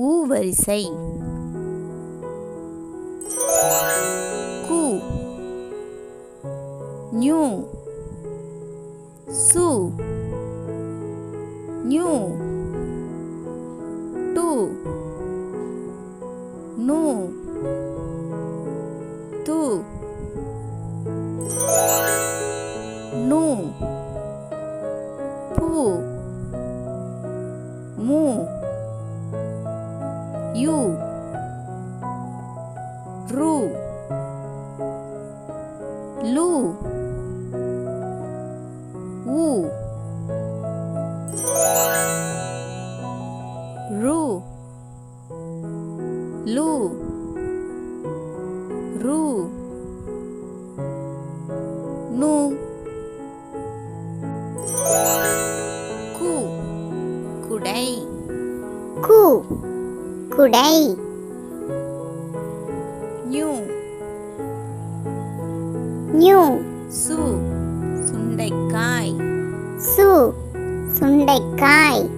ஊவரிசை. வரிசை கு. நியூ சு. New two. நூ. யு ரு லு உ ரு லு ரு நு கு குடை கு குடை. ஞு. ஞு. சு. சுண்டைக்காய். சு. சுண்டைக்காய்.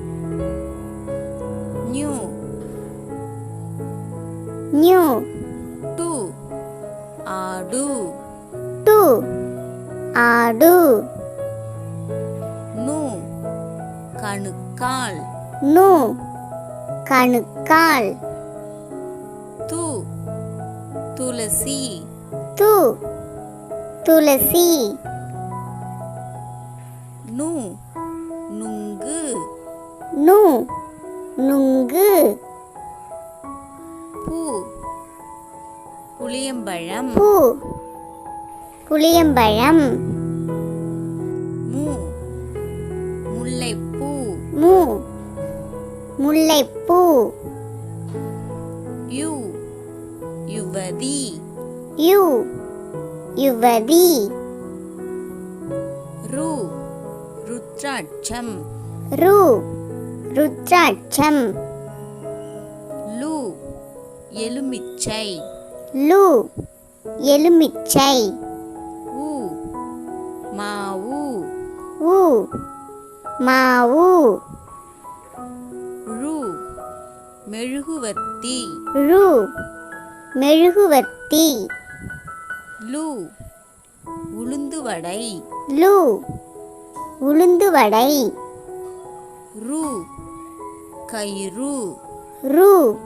ஞு. ஞு. டு. ஆடு. டு. ஆடு. நு. கணுக்கால். நு. கணுக்கால். து துளசி. து துளசி. நு நுங்கு. நு நுங்கு. பூ புளியம்பழம். பூ புளியம்பழம். மு முல்லைப்பூ. மு ముల్లెప్పు యు యువది యు యువది రు రుద్రాక్షం రు రుద్రాక్షం లు ఎలుమిచ్చై లు ఎలుమిచ్చై ఉ మావు ఊ మావు மெழுகுவர்த்தி. ரு. மெழுகுவர்த்தி. லு. உளுந்துவடை. லு. உளுந்துவடை. ரு. கயிறு. ரு.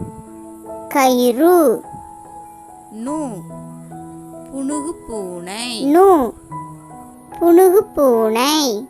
கயிறு. நு. புனுகு பூனை நு. புனுகு பூனை